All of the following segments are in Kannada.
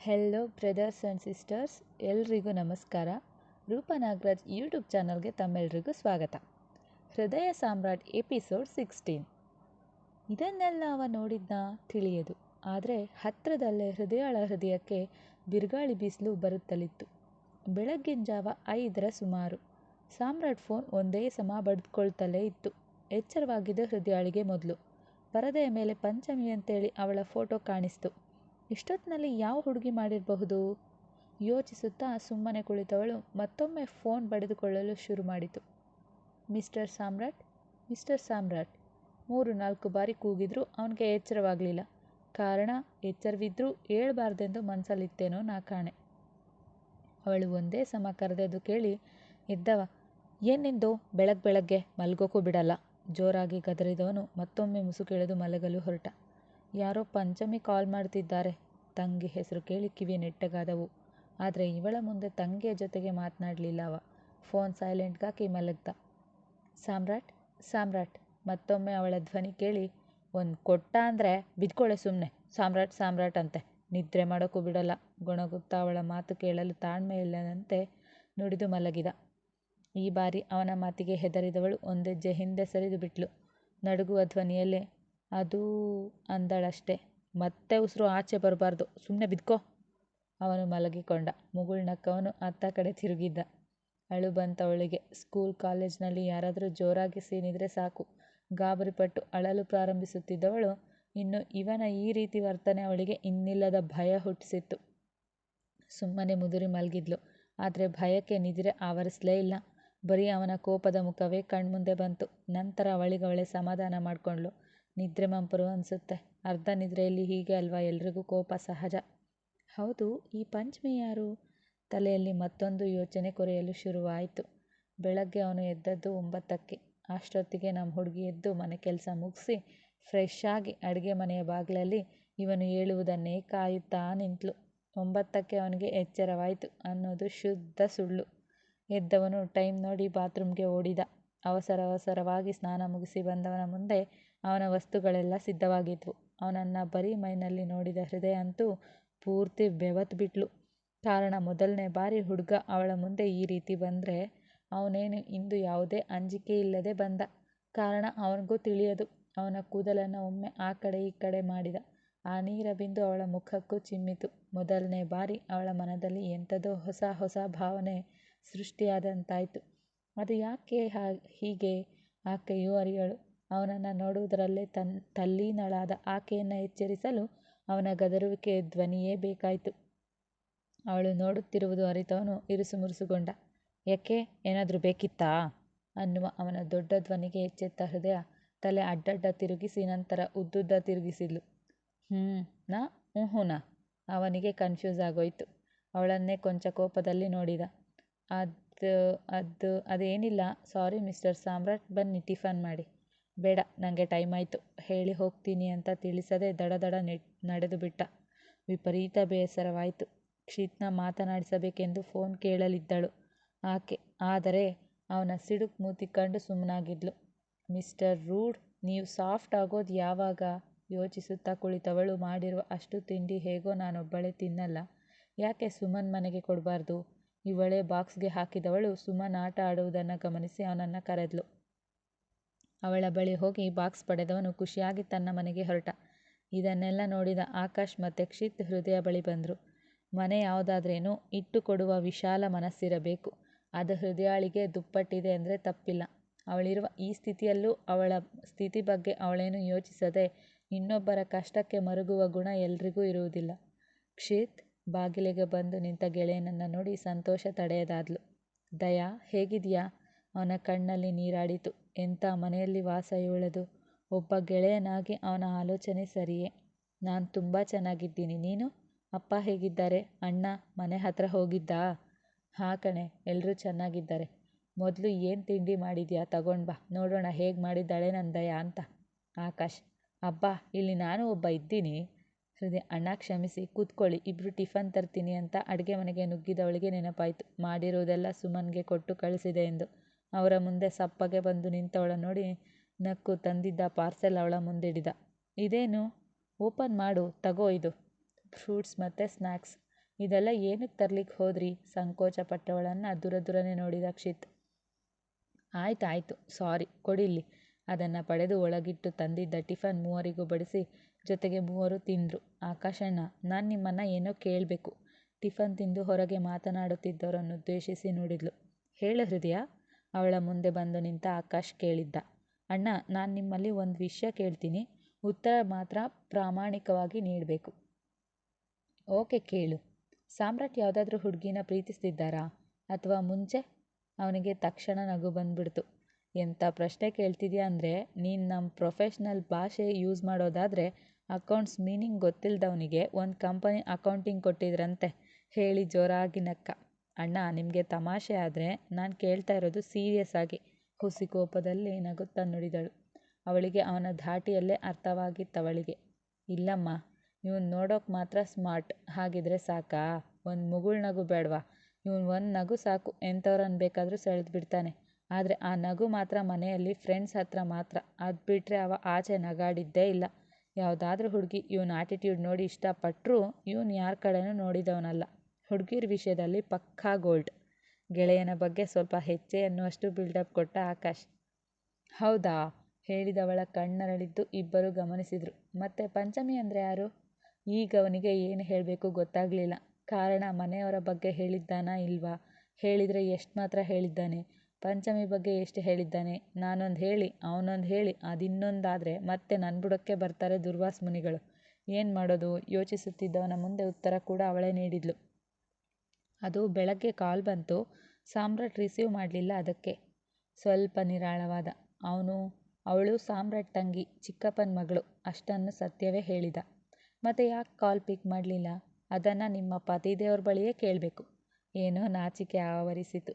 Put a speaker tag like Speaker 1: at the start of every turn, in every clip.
Speaker 1: ಹೆಲೋ ಬ್ರದರ್ಸ್ ಆ್ಯಂಡ್ ಸಿಸ್ಟರ್ಸ್ ಎಲ್ರಿಗೂ ನಮಸ್ಕಾರ. ರೂಪನಾಗರಾಜ್ ಯೂಟ್ಯೂಬ್ ಚಾನಲ್ಗೆ ತಮ್ಮೆಲ್ರಿಗೂ ಸ್ವಾಗತ. ಹೃದಯ ಸಾಮ್ರಾಟ್ ಎಪಿಸೋಡ್ ಸಿಕ್ಸ್ಟೀನ್ ಇದನ್ನೆಲ್ಲ ಅವ ನೋಡಿದ್ನ? ತಿಳಿಯದು. ಆದರೆ ಹತ್ತಿರದಲ್ಲೇ ಹೃದಯಾಳ ಹೃದಯಕ್ಕೆ ಬಿರುಗಾಳಿ ಬಿಸಿಲು ಬರುತ್ತಲಿತ್ತು. ಬೆಳಗ್ಗಿನ ಜಾವ ಐದರ ಸುಮಾರು. ಸಾಮ್ರಾಟ್ ಫೋನ್ ಒಂದೇ ಸಮ ಬಡಿದುಕೊಳ್ತಲೇ ಇತ್ತು. ಎಚ್ಚರವಾಗಿದ್ದ ಹೃದಯಾಳಿಗೆ ಮೊದಲು. ಪರದೆಯ ಮೇಲೆ ಪಂಚಮಿ ಅಂತೇಳಿ ಅವಳ ಫೋಟೋ ಕಾಣಿಸ್ತು. ಇಷ್ಟೊತ್ತಿನಲ್ಲಿ ಯಾವ ಹುಡುಗಿ ಮಾಡಿರಬಹುದು? ಯೋಚಿಸುತ್ತಾ ಸುಮ್ಮನೆ ಕುಳಿತವಳು ಮತ್ತೊಮ್ಮೆ ಫೋನ್ ಬಡಿದುಕೊಳ್ಳಲು ಶುರು ಮಾಡಿತು. Mister Samrat mister Samrat. ಮೂರು, ನಾಲ್ಕು ಬಾರಿ ಕೂಗಿದ್ರೂ ಅವನಿಗೆ ಎಚ್ಚರವಾಗಲಿಲ್ಲ. ಕಾರಣ, ಎಚ್ಚರವಿದ್ರೂ ಹೇಳ್ಬಾರ್ದೆಂದು ಮನಸ್ಸಲ್ಲಿತ್ತೇನೋ ನಾ ಕಾಣೆ. ಅವಳು ಒಂದೇ ಸಮ ಕರೆದದ್ದು ಕೇಳಿ ಎದ್ದವ ಏನಿಂದು ಬೆಳಗ್ಗೆ ಬೆಳಗ್ಗೆ ಮಲ್ಗೋಕ್ಕೂ ಬಿಡಲ್ಲ. ಜೋರಾಗಿ ಗದರಿದವನು ಮತ್ತೊಮ್ಮೆ ಮುಸುಕೆಳೆದು ಮಲಗಲು ಹೊರಟ. ಯಾರೋ ಪಂಚಮಿ ಕಾಲ್ ಮಾಡ್ತಿದ್ದಾರೆ. ತಂಗಿ ಹೆಸರು ಕೇಳಿ ಕಿವಿ ನೆಟ್ಟಗಾದವು. ಆದರೆ ಇವಳ ಮುಂದೆ ತಂಗಿಯ ಜೊತೆಗೆ ಮಾತನಾಡಲಿಲ್ಲ ಅವ. ಫೋನ್ ಸೈಲೆಂಟ್ಗಾಕಿ ಮಲಗ್ದ. ಸಾಮ್ರಾಟ್ ಸಾಮ್ರಾಟ್, ಮತ್ತೊಮ್ಮೆ ಅವಳ ಧ್ವನಿ ಕೇಳಿ, ಒಂದು ಕೊಟ್ಟ ಅಂದರೆ ಬಿದ್ಕೊಳ್ಳೆ ಸುಮ್ಮನೆ ಸಾಮ್ರಾಟ್ ಸಾಮ್ರಾಟ್ ಅಂತೆ. ನಿದ್ರೆ ಮಾಡೋಕ್ಕೂ ಬಿಡಲ್ಲ. ಗುಣಗುತ್ತಾ ಅವಳ ಮಾತು ಕೇಳಲು ತಾಳ್ಮೆ ಇಲ್ಲದಂತೆ ನುಡಿದು ಮಲಗಿದ. ಈ ಬಾರಿ ಅವನ ಮಾತಿಗೆ ಹೆದರಿದವಳು ಒಂದೆಜ್ಜೆ ಹಿಂದೆ ಸರಿದು ಬಿಟ್ಲು. ನಡುಗುವ ಧ್ವನಿಯಲ್ಲೇ ಅದೂ ಅಂದಳಷ್ಟೆ. ಮತ್ತೆ ಉಸಿರು ಆಚೆ ಬರಬಾರ್ದು. ಸುಮ್ಮನೆ ಬಿದ್ಕೋ. ಅವನು ಮಲಗಿಕೊಂಡ. ಮುಗುಳ್ನಕ್ಕವನು ಅತ್ತ ಕಡೆ ತಿರುಗಿದ್ದ. ಅಳು ಬಂತವಳಿಗೆ ಸ್ಕೂಲ್, ಕಾಲೇಜ್ನಲ್ಲಿ ಯಾರಾದರೂ ಜೋರಾಗಿ ಸೀನಿದ್ರೆ ಸಾಕು. ಗಾಬರಿಪಟ್ಟು ಅಳಲು ಪ್ರಾರಂಭಿಸುತ್ತಿದ್ದವಳು. ಇನ್ನು ಇವನ ಈ ರೀತಿ ವರ್ತನೆ ಅವಳಿಗೆ ಇನ್ನಿಲ್ಲದ ಭಯ ಹುಟ್ಟಿಸಿತ್ತು. ಸುಮ್ಮನೆ ಮುದುರಿ ಮಲಗಿದ್ಲು. ಆದರೆ ಭಯಕ್ಕೆ ನಿದ್ರೆ ಆವರಿಸಲೇ ಇಲ್ಲ. ಬರೀ ಅವನ ಕೋಪದ ಮುಖವೇ ಕಣ್ಮುಂದೆ ಬಂತು. ನಂತರ ಅವಳಿಗವಳೆ ಸಮಾಧಾನ ಮಾಡಿಕೊಂಡ್ಳು. ನಿದ್ರೆ ಮಂಪರು ಅನಿಸುತ್ತೆ. ಅರ್ಧ ನಿದ್ರೆಯಲ್ಲಿ ಹೀಗೆ ಅಲ್ವಾ? ಎಲ್ರಿಗೂ ಕೋಪ ಸಹಜ. ಹೌದು, ಈ ಪಂಚಮಿ ಯಾರು? ತಲೆಯಲ್ಲಿ ಮತ್ತೊಂದು ಯೋಚನೆ ಕೊರೆಯಲು ಶುರುವಾಯಿತು. ಬೆಳಗ್ಗೆ ಅವನು ಎದ್ದದ್ದು ಒಂಬತ್ತಕ್ಕೆ. ಅಷ್ಟೊತ್ತಿಗೆ ನಮ್ಮ ಹುಡುಗಿ ಎದ್ದು ಮನೆ ಕೆಲಸ ಮುಗಿಸಿ ಫ್ರೆಶ್ ಆಗಿ ಅಡುಗೆ ಮನೆಯ ಬಾಗಿಲಲ್ಲಿ ಇವನು ಹೇಳುವುದನ್ನೇ ಕಾಯುತ್ತಾ ನಿಂತಳು ಒಂಬತ್ತಕ್ಕೆ ಅವನಿಗೆ ಎಚ್ಚರವಾಯಿತು. ಅನ್ನೋದು ಶುದ್ಧ ಸುಳ್ಳು. ಎದ್ದವನು ಟೈಮ್ ನೋಡಿ ಬಾತ್ರೂಮ್ಗೆ ಓಡಿದ. ಅವಸರ ಅವಸರವಾಗಿ ಸ್ನಾನ ಮುಗಿಸಿ ಬಂದವನ ಮುಂದೆ ಅವನ ವಸ್ತುಗಳೆಲ್ಲ ಸಿದ್ಧವಾಗಿದ್ವು. ಅವನನ್ನು ಬರೀ ಮೈನಲ್ಲಿ ನೋಡಿದ ಹೃದಯ ಅಂತೂ ಪೂರ್ತಿ ಬೆವತ್ತು ಬಿಟ್ಲು. ಕಾರಣ ಮೊದಲನೇ ಬಾರಿ ಹುಡುಗ ಅವಳ ಮುಂದೆ ಈ ರೀತಿ ಬಂದರೆ ಅವನೇನು ಇಂದು ಯಾವುದೇ ಅಂಜಿಕೆ ಇಲ್ಲದೆ ಬಂದ. ಕಾರಣ ಅವನಿಗೂ ತಿಳಿಯದು. ಅವನ ಕೂದಲನ್ನು ಒಮ್ಮೆ ಆ ಕಡೆ ಈ ಕಡೆ ಮಾಡಿದ. ಆ ನೀರ ಬಿಂದು ಅವಳ ಮುಖಕ್ಕೂ ಚಿಮ್ಮಿತು. ಮೊದಲನೇ ಬಾರಿ ಅವಳ ಮನದಲ್ಲಿ ಎಂಥದೋ ಹೊಸ ಹೊಸ ಭಾವನೆ ಸೃಷ್ಟಿಯಾದಂತಾಯಿತು. ಅದು ಯಾಕೆ ಹೀಗೆ ಆಕೆಯೂ ಅರಿಯಳು? ಅವನನ್ನು ನೋಡುವುದರಲ್ಲೇ ತನ್ ತಲ್ಲೀನಳಾದ ಆಕೆಯನ್ನು ಎಚ್ಚರಿಸಲು ಅವನ ಗದರುವಿಕೆಯ ಧ್ವನಿಯೇ ಬೇಕಾಯಿತು. ಅವಳು ನೋಡುತ್ತಿರುವುದು ಅರಿತವನು ಇರುಸುಮುರುಸುಗೊಂಡ ಯಾಕೆ? ಏನಾದರೂ ಬೇಕಿತ್ತಾ? ಅನ್ನುವ ಅವನ ದೊಡ್ಡ ಧ್ವನಿಗೆ ಎಚ್ಚೆತ್ತ ಹೃದಯ ತಲೆ ಅಡ್ಡಡ್ಡ ತಿರುಗಿಸಿ ನಂತರ ಉದ್ದುದ್ದ ತಿರುಗಿಸಿದ್ಲು. ಹ್ಞೂ ನಾ ಹ್ಞೂನಾ ಅವನಿಗೆ ಕನ್ಫ್ಯೂಸ್ ಆಗೋಯ್ತು. ಅವಳನ್ನೇ ಕೊಂಚ ಕೋಪದಲ್ಲಿ ನೋಡಿದ. ಅದು ಅದು, ಅದೇನಿಲ್ಲ. ಸಾರಿ ಮಿಸ್ಟರ್ ಸಾಮ್ರಾಟ್, ಬನ್ನಿ ಟಿಫನ್ ಮಾಡಿ. ಬೇಡ ನನಗೆ ಟೈಮ್ ಆಯಿತು, ಹೇಳಿ ಹೋಗ್ತೀನಿ ಅಂತ ತಿಳಿಸದೆ ದಡ ದಡ ನಡೆದು ಬಿಟ್ಟ. ವಿಪರೀತ ಬೇಸರವಾಯಿತು. ಕ್ಷಿತ್ನ ಮಾತನಾಡಿಸಬೇಕೆಂದು ಫೋನ್ ಕೇಳಲಿದ್ದಳು ಆಕೆ. ಆದರೆ ಅವನ ಸಿಡುಕು ಮೂತಿ ಕಂಡು ಸುಮ್ಮನಾಗಿದ್ಲು ಮಿಸ್ಟರ್ ರೂಡ್ ನೀವು ಸಾಫ್ಟ್ ಆಗೋದು ಯಾವಾಗ? ಯೋಚಿಸುತ್ತಾ ಕುಳಿತವಳು. ಮಾಡಿರುವ ಅಷ್ಟು ತಿಂಡಿ ಹೇಗೋ ನಾನೊಬ್ಬಳೇ ತಿನ್ನಲ್ಲ. ಯಾಕೆ ಸುಮನ್ ಮನೆಗೆ ಕೊಡಬಾರ್ದು? ಇವಳೇ ಬಾಕ್ಸ್ಗೆ ಹಾಕಿದವಳು. ಸುಮನ್ ಆಟ ಆಡುವುದನ್ನು ಗಮನಿಸಿ ಅವನನ್ನು ಕರೆದ್ಲು. ಅವಳ ಬಳಿ ಹೋಗಿ ಬಾಕ್ಸ್ ಪಡೆದವನು ಖುಷಿಯಾಗಿ ತನ್ನ ಮನೆಗೆ ಹೊರಟ. ಇದನ್ನೆಲ್ಲ ನೋಡಿದ ಆಕಾಶ್ ಮತ್ತು ಕ್ಷಿತ್ ಹೃದಯ ಬಳಿ ಬಂದರು. ಮನೆ ಯಾವುದಾದ್ರೇನು ಇಟ್ಟು ಕೊಡುವ ವಿಶಾಲ ಮನಸ್ಸಿರಬೇಕು. ಅದು ಹೃದಯಾಳಿಗೆ ದುಪ್ಪಟ್ಟಿದೆ ಅಂದರೆ ತಪ್ಪಿಲ್ಲ. ಅವಳಿರುವ ಈ ಸ್ಥಿತಿಯಲ್ಲೂ ಅವಳ ಸ್ಥಿತಿ ಬಗ್ಗೆ ಅವಳೇನು ಯೋಚಿಸದೆ ಇನ್ನೊಬ್ಬರ ಕಷ್ಟಕ್ಕೆ ಮರುಗುವ ಗುಣ ಎಲ್ರಿಗೂ ಇರುವುದಿಲ್ಲ. ಕ್ಷಿತ್ ಬಾಗಿಲಿಗೆ ಬಂದು ನಿಂತ ಗೆಳೆಯನನ್ನು ನೋಡಿ ಸಂತೋಷ ತಡೆಯದಾದ್ಲು. ದಯಾ, ಹೇಗಿದೆಯಾ? ಅವನ ಕಣ್ಣಲ್ಲಿ ನೀರಾಡಿತು. ಎಂಥ ಮನೆಯಲ್ಲಿ ವಾಸ ಇವಳದು? ಒಬ್ಬ ಗೆಳೆಯನಾಗಿ ಅವನ ಆಲೋಚನೆ ಸರಿಯೇ. ನಾನು ತುಂಬ ಚೆನ್ನಾಗಿದ್ದೀನಿ. ನೀನು? ಅಪ್ಪ ಹೇಗಿದ್ದಾರೆ? ಅಣ್ಣ ಮನೆ ಹತ್ರ ಹೋಗಿದ್ದಾ? ಹಾ ಕಣೆ ಎಲ್ಲರೂ ಚೆನ್ನಾಗಿದ್ದಾರೆ. ಮೊದಲು ಏನು ತಿಂಡಿ ಮಾಡಿದ್ಯಾ? ತಗೊಂಡು ಬಾ. ನೋಡೋಣ ಹೇಗೆ ಮಾಡಿದ್ದಾಳೆ ನನ್ನ ದಯಾ ಅಂತ. ಆಕಾಶ್, ಅಬ್ಬಾ, ಇಲ್ಲಿ ನಾನು ಒಬ್ಬ ಇದ್ದೀನಿ. ಹೃದಯ, ಅಣ್ಣ ಕ್ಷಮಿಸಿ. ಕೂತ್ಕೊಳ್ಳಿ. ಇಬ್ಬರು ಟಿಫನ್ ತರ್ತೀನಿ ಅಂತ ಅಡುಗೆ ಮನೆಗೆ ನುಗ್ಗಿದವಳಿಗೆ ನೆನಪಾಯಿತು. ಮಾಡಿರೋದೆಲ್ಲ ಸುಮನ್ಗೆ ಕೊಟ್ಟು ಕಳಿಸಿದೆ ಎಂದು. ಅವರ ಮುಂದೆ ಸಪ್ಪಗೆ ಬಂದು ನಿಂತವಳ ನೋಡಿ ನಕ್ಕು ತಂದಿದ್ದ ಪಾರ್ಸೆಲ್ ಅವಳ ಮುಂದಿಡಿದ. ಇದೇನು? ಓಪನ್ ಮಾಡು, ತಗೋ ಇದು. ಫ್ರೂಟ್ಸ್ ಮತ್ತು ಸ್ನ್ಯಾಕ್ಸ್ ಇದೆಲ್ಲ ಏನಕ್ಕೆ ತರ್ಲಿಕ್ಕೆ ಹೋದ್ರಿ? ಸಂಕೋಚ ಪಟ್ಟವಳನ್ನು ದೂರ ದೂರನೇ ನೋಡಿದ ಕ್ಷಿತ್. ಆಯ್ತು, ಆಯಿತು, ಸಾರಿ ಕೊಡಿಲ್ಲಿ ಅದನ್ನು ಪಡೆದು ಒಳಗಿಟ್ಟು ತಂದಿದ್ದ ಟಿಫನ್ ಮೂವರಿಗೂ ಬಡಿಸಿ ಜೊತೆಗೆ ಮೂವರು ತಿಂದರು. ಆಕಾಶಣ್ಣ, ನಾನು ನಿಮ್ಮನ್ನು ಏನೋ ಕೇಳಬೇಕು. ಟಿಫನ್ ತಿಂದು ಹೊರಗೆ ಮಾತನಾಡುತ್ತಿದ್ದವರನ್ನು ಉದ್ದೇಶಿಸಿ ನೋಡಿದ್ಲು. ಹೇಳ ಹೃದಯ. ಅವಳ ಮುಂದೆ ಬಂದು ನಿಂತ ಆಕಾಶ್ ಕೇಳಿದ್ದ, ಅಣ್ಣ, ನಾನು ನಿಮ್ಮಲ್ಲಿ ಒಂದು ವಿಷಯ ಕೇಳ್ತೀನಿ. ಉತ್ತರ ಮಾತ್ರ ಪ್ರಾಮಾಣಿಕವಾಗಿ ನೀಡಬೇಕು. ಓಕೆ, ಕೇಳು. ಸಾಮ್ರಾಟ್ ಯಾವುದಾದ್ರೂ ಹುಡುಗಿನ ಪ್ರೀತಿಸ್ತಿದ್ದಾರಾ? ಅಥವಾ ಮುಂಚೆ? ಅವನಿಗೆ ತಕ್ಷಣ ನಗು ಬಂದ್ಬಿಡ್ತು. ಎಂಥ ಪ್ರಶ್ನೆ ಕೇಳ್ತಿದ್ಯಾ ಅಂದರೆ, ನೀನು ನಮ್ಮ ಪ್ರೊಫೆಷ್ನಲ್ ಭಾಷೆ ಯೂಸ್ ಮಾಡೋದಾದರೆ ಅಕೌಂಟ್ಸ್ ಮೀನಿಂಗ್ ಗೊತ್ತಿಲ್ಲದವನಿಗೆ ಒಂದು ಕಂಪನಿ ಅಕೌಂಟಿಂಗ್ ಕೊಟ್ಟಿದ್ರಂತೆ, ಹೇಳಿ ಜೋರಾಗಿ ನಕ್ಕ. ಅಣ್ಣ, ನಿಮಗೆ ತಮಾಷೆ ಆದರೆ ನಾನು ಕೇಳ್ತಾ ಇರೋದು ಸೀರಿಯಸ್ ಆಗಿ. ಹುಸಿ ಕೋಪದಲ್ಲಿ ನಗುತ್ತಾ ನುಡಿದಳು. ಅವಳಿಗೆ ಅವನ ಧಾಟಿಯಲ್ಲೇ ಅರ್ಥವಾಗಿತ್ತವಳಿಗೆ. ಇಲ್ಲಮ್ಮ, ಇವನು ನೋಡೋಕೆ ಮಾತ್ರ ಸ್ಮಾರ್ಟ್. ಹಾಗಿದ್ರೆ ಸಾಕಾ? ಒಂದು ಮುಗುಳ್ ನಗು ಬೇಡವಾ? ಇವನು ಒಂದು ನಗು ಸಾಕು ಎಂಥವ್ರನ್ನ ಬೇಕಾದರೂ ಸೆಳೆದು ಬಿಡ್ತಾನೆ. ಆದರೆ ಆ ನಗು ಮಾತ್ರ ಮನೆಯಲ್ಲಿ ಫ್ರೆಂಡ್ಸ್ ಹತ್ರ ಮಾತ್ರ. ಅದು ಬಿಟ್ಟರೆ ಅವ ಆಚೆ ನಗಾಡಿದ್ದೇ ಇಲ್ಲ. ಯಾವುದಾದ್ರೂ ಹುಡುಗಿ ಇವನ ಆಟಿಟ್ಯೂಡ್ ನೋಡಿ ಇಷ್ಟಪಟ್ಟರೂ ಇವನು ಯಾರ ಕಡೆನೂ ನೋಡಿದವನಲ್ಲ. ಹುಡುಗಿರ ವಿಷಯದಲ್ಲಿ ಪಕ್ಕಾ ಗೋಲ್ಡ್. ಗೆಳೆಯನ ಬಗ್ಗೆ ಸ್ವಲ್ಪ ಹೆಚ್ಚೆ ಅನ್ನುವಷ್ಟು ಬಿಲ್ಡಪ್ ಕೊಟ್ಟ ಆಕಾಶ್. ಹೌದಾ? ಹೇಳಿದವಳ ಕಣ್ಣರಳಿದ್ದು ಇಬ್ಬರು ಗಮನಿಸಿದರು. ಮತ್ತೆ ಪಂಚಮಿ ಅಂದರೆ ಯಾರು? ಈಗ ಅವನಿಗೆ ಏನು ಹೇಳಬೇಕು ಗೊತ್ತಾಗಲಿಲ್ಲ. ಕಾರಣ ಮನೆಯವರ ಬಗ್ಗೆ ಹೇಳಿದ್ದಾನಾ ಇಲ್ವಾ? ಹೇಳಿದರೆ ಎಷ್ಟು ಮಾತ್ರ ಹೇಳಿದ್ದಾನೆ. ಪಂಚಮಿ ಬಗ್ಗೆ ಎಷ್ಟು ಹೇಳಿದ್ದಾನೆ? ನಾನೊಂದು ಹೇಳಿ, ಅವನೊಂದು ಹೇಳಿ, ಅದಿನ್ನೊಂದಾದರೆ ಮತ್ತೆ ನನ್ನ ಬುಡಕ್ಕೆ ಬರ್ತಾರೆ ದುರ್ವಾಸ ಮುನಿಗಳು. ಏನು ಮಾಡೋದು? ಯೋಚಿಸುತ್ತಿದ್ದವನ ಮುಂದೆ ಉತ್ತರ ಕೂಡ ಅವಳೇ ನೀಡಿದ್ಲು. ಅದು ಬೆಳಗ್ಗೆ ಕಾಲ್ ಬಂತು. ಸಾಮ್ರಾಟ್ ರಿಸೀವ್ ಮಾಡಲಿಲ್ಲ ಅದಕ್ಕೆ. ಸ್ವಲ್ಪ ನಿರಾಳವಾದ. ಅವನು, ಅವಳು ಸಾಮ್ರಾಟ್ ತಂಗಿ, ಚಿಕ್ಕಪ್ಪನ ಮಗಳು ಅಷ್ಟನ್ನು ಸತ್ಯವೇ ಹೇಳಿದ. ಮತ್ತೆ ಯಾಕೆ ಕಾಲ್ ಪಿಕ್ ಮಾಡಲಿಲ್ಲ? ಅದನ್ನು ನಿಮ್ಮ ಪತಿದೇವ್ರ ಬಳಿಯೇ ಕೇಳಬೇಕು. ಏನೋ ನಾಚಿಕೆ ಆವರಿಸಿತು.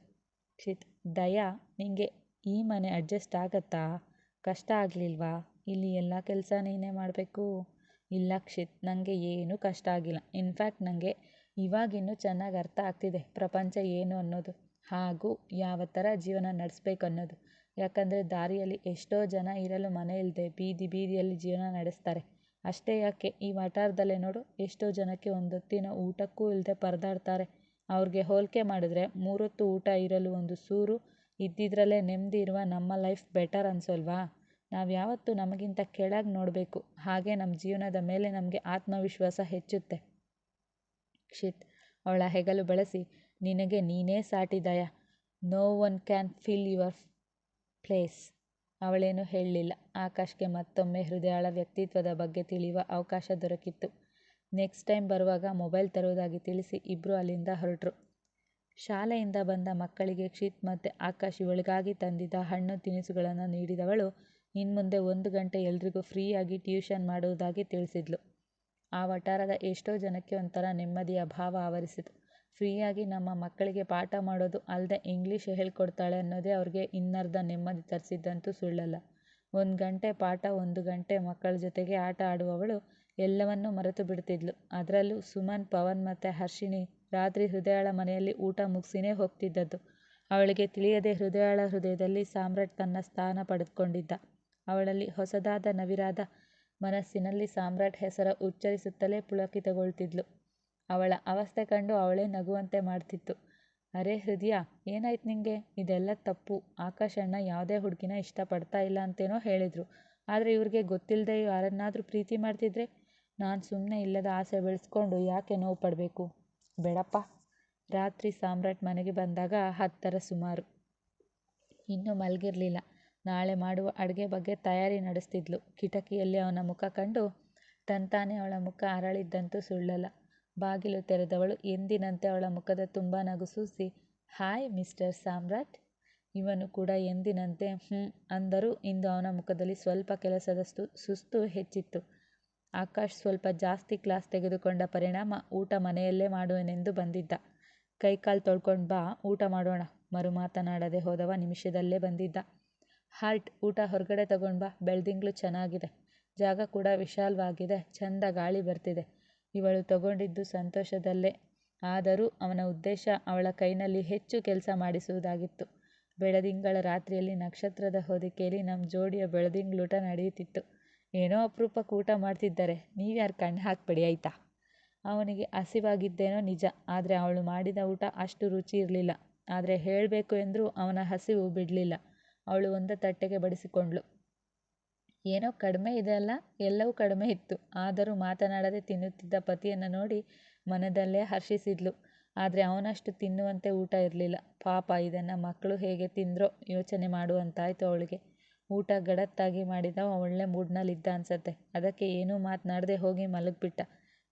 Speaker 1: ಕ್ಷಿತ್, ದಯಾ, ನಿಂಗೆ ಈ ಮನೆ ಅಡ್ಜಸ್ಟ್ ಆಗತ್ತಾ? ಕಷ್ಟ ಆಗಲಿಲ್ವಾ? ಇಲ್ಲಿ ಎಲ್ಲ ಕೆಲಸ ನೀನೇ ಮಾಡಬೇಕು? ಇಲ್ಲ ಕ್ಷಿತ್ ನನಗೆ ಏನೂ ಕಷ್ಟ ಆಗಿಲ್ಲ. ಇನ್ಫ್ಯಾಕ್ಟ್ ನನಗೆ ಇವಾಗಿನ್ನೂ ಚೆನ್ನಾಗಿ ಅರ್ಥ ಆಗ್ತಿದೆ ಪ್ರಪಂಚ ಏನು ಅನ್ನೋದು. ಹಾಗೂ ಯಾವ ಥರ ಜೀವನ ನಡೆಸ್ಬೇಕು ಅನ್ನೋದು. ಯಾಕಂದರೆ ದಾರಿಯಲ್ಲಿ ಎಷ್ಟೋ ಜನ ಇರಲು ಮನೆ ಇಲ್ಲದೆ ಬೀದಿ ಬೀದಿಯಲ್ಲಿ ಜೀವನ ನಡೆಸ್ತಾರೆ. ಅಷ್ಟೇ ಯಾಕೆ, ಈ ವಠಾರದಲ್ಲೇ ನೋಡು, ಎಷ್ಟೋ ಜನಕ್ಕೆ ಒಂದೊತ್ತಿನ ಊಟಕ್ಕೂ ಇಲ್ಲದೆ ಪರದಾಡ್ತಾರೆ. ಅವ್ರಿಗೆ ಹೋಲಿಕೆ ಮಾಡಿದ್ರೆ ಮೂರೊತ್ತು ಊಟ ಇರಲು ಒಂದು ಸೂರು ಇದ್ದಿದ್ರಲ್ಲೇ ನೆಮ್ಮದಿ ಇರುವ ನಮ್ಮ ಲೈಫ್ ಬೆಟರ್ ಅನ್ಸೋಲ್ವಾ? ನಾವು ಯಾವತ್ತೂ ನಮಗಿಂತ ಕೆಳಗೆ ನೋಡಬೇಕು. ಹಾಗೆ ನಮ್ಮ ಜೀವನದ ಮೇಲೆ ನಮಗೆ ಆತ್ಮವಿಶ್ವಾಸ ಹೆಚ್ಚುತ್ತೆ. ಕ್ಷಿತ್ ಅವಳ ಹೆಗಲು ಬಳಸಿ, ನಿನಗೆ ನೀನೇ ಸಾಟಿದಯ no one can fill your place ಅವಳೇನು ಹೇಳಲಿಲ್ಲ. ಆಕಾಶ್ಗೆ ಮತ್ತೊಮ್ಮೆ ಹೃದಯಾಳ ವ್ಯಕ್ತಿತ್ವದ ಬಗ್ಗೆ ತಿಳಿಯುವ ಅವಕಾಶ ದೊರಕಿತ್ತು. ನೆಕ್ಸ್ಟ್ ಟೈಮ್ ಬರುವಾಗ ಮೊಬೈಲ್ ತರುವುದಾಗಿ ತಿಳಿಸಿ ಇಬ್ಬರು ಅಲ್ಲಿಂದ ಹೊರಟರು. ಶಾಲೆಯಿಂದ ಬಂದ ಮಕ್ಕಳಿಗೆ ಕ್ಷಿತ್ ಮತ್ತು ಆಕಾಶ್ ಇವಳಿಗಾಗಿ ತಂದಿದ್ದ ಹಣ್ಣು ತಿನಿಸುಗಳನ್ನು ನೀಡಿದವಳು, ಇನ್ಮುಂದೆ ಒಂದು ಗಂಟೆ ಎಲ್ರಿಗೂ ಫ್ರೀಯಾಗಿ ಟ್ಯೂಷನ್ ಮಾಡುವುದಾಗಿ ತಿಳಿಸಿದ್ಲು. ಆ ವಠಾರದ ಎಷ್ಟೋ ಜನಕ್ಕೆ ಒಂಥರ ನೆಮ್ಮದಿಯ ಭಾವ ಆವರಿಸಿತು. ಫ್ರೀಯಾಗಿ ನಮ್ಮ ಮಕ್ಕಳಿಗೆ ಪಾಠ ಮಾಡೋದು ಅಲ್ಲದೆ ಇಂಗ್ಲೀಷ್ ಹೇಳ್ಕೊಡ್ತಾಳೆ ಅನ್ನೋದೇ ಅವ್ರಿಗೆ ಇನ್ನರ್ಧ ನೆಮ್ಮದಿ ತರಿಸಿದ್ದಂತೂ ಸುಳ್ಳಲ್ಲ. ಒಂದು ಗಂಟೆ ಪಾಠ, ಒಂದು ಗಂಟೆ ಮಕ್ಕಳ ಜೊತೆಗೆ ಆಟ ಆಡುವವಳು ಎಲ್ಲವನ್ನೂ ಮರೆತು ಬಿಡ್ತಿದ್ಲು. ಅದರಲ್ಲೂ ಸುಮನ್, ಪವನ್ ಮತ್ತು ಹರ್ಷಿಣಿ ರಾತ್ರಿ ಹೃದಯಾಳ ಮನೆಯಲ್ಲಿ ಊಟ ಮುಗಿಸಿನೇ ಹೋಗ್ತಿದ್ದದ್ದು. ಅವಳಿಗೆ ತಿಳಿಯದೆ ಹೃದಯಾಳ ಹೃದಯದಲ್ಲಿ ಸಾಮ್ರಾಟ್ ತನ್ನ ಸ್ಥಾನ ಪಡೆದುಕೊಂಡಿದ್ದ. ಅವಳಲ್ಲಿ ಹೊಸದಾದ ನವಿರಾದ ಮನಸ್ಸಿನಲ್ಲಿ ಸಾಮ್ರಾಟ್ ಹೆಸರ ಉಚ್ಚರಿಸುತ್ತಲೇ ಪುಳಕಿತಗೊಳ್ತಿದ್ಲು. ಅವಳ ಅವಸ್ಥೆ ಕಂಡು ಅವಳೇ ನಗುವಂತೆ ಮಾಡ್ತಿತ್ತು. ಅರೆ ಹೃದಯ, ಏನಾಯ್ತು ನಿಂಗೆ? ಇದೆಲ್ಲ ತಪ್ಪು. ಆಕಾಶ್ ಅಣ್ಣ ಯಾವುದೇ ಹುಡುಗಿನ ಇಷ್ಟಪಡ್ತಾ ಇಲ್ಲ ಅಂತೇನೋ ಹೇಳಿದರು. ಆದರೆ ಇವ್ರಿಗೆ ಗೊತ್ತಿಲ್ಲದೆ ಯಾರನ್ನಾದರೂ ಪ್ರೀತಿ ಮಾಡ್ತಿದ್ರೆ? ನಾನು ಸುಮ್ಮನೆ ಇಲ್ಲದ ಆಸೆ ಬೆಳೆಸ್ಕೊಂಡು ಯಾಕೆ ನೋವು ಪಡಬೇಕು? ಬೇಡಪ್ಪ. ರಾತ್ರಿ ಸಾಮ್ರಾಟ್ ಮನೆಗೆ ಬಂದಾಗ ಹತ್ತರ ಸುಮಾರು. ಇನ್ನೂ ಮಲಗಿರಲಿಲ್ಲ. ನಾಳೆ ಮಾಡುವ ಅಡುಗೆ ಬಗ್ಗೆ ತಯಾರಿ ನಡೆಸ್ತಿದ್ಲು. ಕಿಟಕಿಯಲ್ಲಿ ಅವನ ಮುಖ ಕಂಡು ತಂತಾನೆ ಅವಳ ಮುಖ ಅರಳಿದ್ದಂತೂ ಸುಳ್ಳಲ್ಲ. ಬಾಗಿಲು ತೆರೆದವಳು ಎಂದಿನಂತೆ ಅವಳ ಮುಖದ ತುಂಬ ನಗು ಸೂಸಿ, ಹಾಯ್ ಮಿಸ್ಟರ್ ಸಾಮ್ರಾಟ್. ಇವನು ಕೂಡ ಎಂದಿನಂತೆ ಹ್ಞೂ ಅಂದರೂ ಇಂದು ಅವನ ಮುಖದಲ್ಲಿ ಸ್ವಲ್ಪ ಕೆಲಸದ ಸುಸ್ತು ಹೆಚ್ಚಿತ್ತು. ಆಕಾಶ್ ಸ್ವಲ್ಪ ಜಾಸ್ತಿ ಕ್ಲಾಸ್ ತೆಗೆದುಕೊಂಡ ಪರಿಣಾಮ ಊಟ ಮನೆಯಲ್ಲೇ ಮಾಡುವೆನೆಂದು ಬಂದಿದ್ದ. ಕೈಕಾಲು ತೊಳ್ಕೊಂಡು ಬಾ, ಊಟ ಮಾಡೋಣ. ಮರು ಮಾತನಾಡದೆ ಹೋದವ ನಿಮಿಷದಲ್ಲೇ ಬಂದಿದ್ದ. ಹಾರ್ಟ್ ಊಟ ಹೊರಗಡೆ ತಗೊಂಡು ಬಾ, ಬೆಳ್ದಿಂಗ್ಳು ಚೆನ್ನಾಗಿದೆ. ಜಾಗ ಕೂಡ ವಿಶಾಲವಾಗಿದೆ, ಚಂದ ಗಾಳಿ ಬರ್ತಿದೆ. ಇವಳು ತಗೊಂಡಿದ್ದು ಸಂತೋಷದಲ್ಲೇ. ಆದರೂ ಅವನ ಉದ್ದೇಶ ಅವಳ ಕೈನಲ್ಲಿ ಹೆಚ್ಚು ಕೆಲಸ ಮಾಡಿಸುವುದಾಗಿತ್ತು. ಬೆಳದಿಂಗಳ ರಾತ್ರಿಯಲ್ಲಿ ನಕ್ಷತ್ರದ ಹೊದಿಕೆಯಲ್ಲಿ ನಮ್ಮ ಜೋಡಿಯ ಬೆಳದಿಂಗಳೂಟ ನಡೆಯುತ್ತಿತ್ತು. ಏನೋ ಅಪರೂಪಕ್ಕೆ ಊಟ ಮಾಡ್ತಿದ್ದಾರೆ. ನೀವ್ಯಾರು ಕಣ್ಣು ಹಾಕಬೇಡಿ, ಆಯ್ತಾ? ಅವನಿಗೆ ಹಸಿವಾಗಿದ್ದೇನೋ ನಿಜ, ಆದರೆ ಅವಳು ಮಾಡಿದ ಊಟ ಅಷ್ಟು ರುಚಿ ಇರಲಿಲ್ಲ. ಆದರೆ ಹೇಳಬೇಕು ಎಂದರೂ ಅವನ ಹಸಿವು ಬಿಡಲಿಲ್ಲ. ಅವಳು ಒಂದು ತಟ್ಟೆಗೆ ಬಡಿಸಿಕೊಂಡ್ಳು. ಏನೋ ಕಡಿಮೆ ಇದೆ ಅಲ್ಲ, ಎಲ್ಲವೂ ಕಡಿಮೆ ಇತ್ತು. ಆದರೂ ಮಾತನಾಡದೆ ತಿನ್ನುತ್ತಿದ್ದ ಪತಿಯನ್ನು ನೋಡಿ ಮನದಲ್ಲೇ ಹರ್ಷಿಸಿದ್ಲು. ಆದರೆ ಅವನಷ್ಟು ತಿನ್ನುವಂತೆ ಊಟ ಇರಲಿಲ್ಲ. ಪಾಪ, ಇದನ್ನು ಮಕ್ಕಳು ಹೇಗೆ ತಿಂದ್ರೋ ಯೋಚನೆ ಮಾಡುವಂತಾಯ್ತು ಅವಳಿಗೆ. ಊಟ ಗಡತ್ತಾಗಿ ಮಾಡಿದವ ಒಳ್ಳೆ ಮೂಡ್ನಲ್ಲಿದ್ದ ಅನ್ಸತ್ತೆ. ಅದಕ್ಕೆ ಏನೂ ಮಾತನಾಡದೆ ಹೋಗಿ ಮಲಗಿಬಿಟ್ಟ.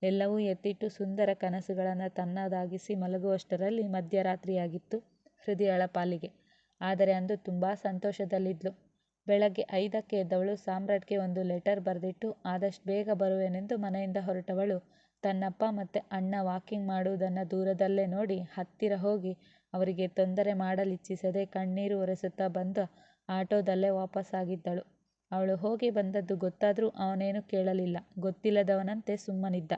Speaker 1: ಎಲ್ಲವೂ ಎತ್ತಿಟ್ಟು ಸುಂದರ ಕನಸುಗಳನ್ನು ತನ್ನದಾಗಿಸಿ ಮಲಗುವಷ್ಟರಲ್ಲಿ ಮಧ್ಯರಾತ್ರಿಯಾಗಿತ್ತು ಹೃದಯಳ ಪಾಲಿಗೆ. ಆದರೆ ಅಂದು ತುಂಬ ಸಂತೋಷದಲ್ಲಿದ್ಲು. ಬೆಳಗ್ಗೆ ಐದಕ್ಕೆ ಎದ್ದವಳು ಸಾಮ್ರಾಟ್ಗೆ ಒಂದು ಲೆಟರ್ ಬರೆದಿಟ್ಟು, ಆದಷ್ಟು ಬೇಗ ಬರುವೆನೆಂದು ಮನೆಯಿಂದ ಹೊರಟವಳು. ತನ್ನಪ್ಪ ಮತ್ತು ಅಣ್ಣ ವಾಕಿಂಗ್ ಮಾಡುವುದನ್ನು ದೂರದಲ್ಲೇ ನೋಡಿ ಹತ್ತಿರ ಹೋಗಿ ಅವರಿಗೆ ತೊಂದರೆ ಮಾಡಲಿಚ್ಛಿಸದೆ ಕಣ್ಣೀರು ಒರೆಸುತ್ತಾ ಬಂದ ಆಟೋದಲ್ಲೇ ವಾಪಸ್ಸಾಗಿದ್ದಳು. ಅವಳು ಹೋಗಿ ಬಂದದ್ದು ಗೊತ್ತಾದರೂ ಅವನೇನು ಕೇಳಲಿಲ್ಲ. ಗೊತ್ತಿಲ್ಲದವನಂತೆ ಸುಮ್ಮನಿದ್ದ.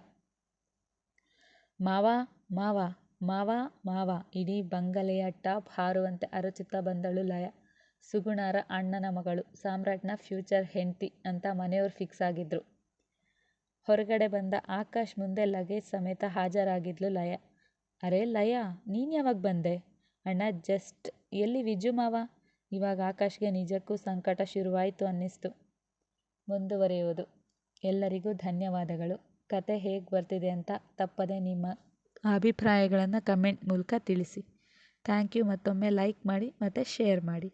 Speaker 1: ಮಾವ ಮಾವ ಮಾವ ಮಾವ, ಇಡೀ ಬಂಗಲೆಯ ಟಾಪ್ ಹಾರುವಂತೆ ಅರಚುತ್ತಾ ಬಂದಳು ಲಯ. ಸುಗುಣರ ಅಣ್ಣನ ಮಗಳು, ಸಾಮ್ರಾಟ್ನ ಫ್ಯೂಚರ್ ಹೆಂಡ್ತಿ ಅಂತ ಮನೆಯವ್ರು ಫಿಕ್ಸ್ ಆಗಿದ್ರು. ಹೊರಗಡೆ ಬಂದ ಆಕಾಶ್ ಮುಂದೆ ಲಗೇಜ್ ಸಮೇತ ಹಾಜರಾಗಿದ್ಲು ಲಯ. ಅರೆ ಲಯ, ನೀನು ಯಾವಾಗ ಬಂದೆ? ಅಣ್ಣ ಜಸ್ಟ್ ಎಲ್ಲಿ ವಿಜು ಮಾವ? ಇವಾಗ ಆಕಾಶ್ಗೆ ನಿಜಕ್ಕೂ ಸಂಕಟ ಶುರುವಾಯಿತು ಅನ್ನಿಸ್ತು. ಮುಂದುವರಿಯುವುದು. ಎಲ್ಲರಿಗೂ ಧನ್ಯವಾದಗಳು. ಕತೆ ಹೇಗೆ ಬರ್ತಿದೆ ಅಂತ ತಪ್ಪದೆ ನಿಮ್ಮ ಅಭಿಪ್ರಾಯಗಳನ್ನು ಕಮೆಂಟ್ ಮೂಲಕ ತಿಳಿಸಿ. Thank you. ಮತ್ತೊಮ್ಮೆ ಲೈಕ್ ಮಾಡಿ ಮತ್ತು ಶೇರ್ ಮಾಡಿ.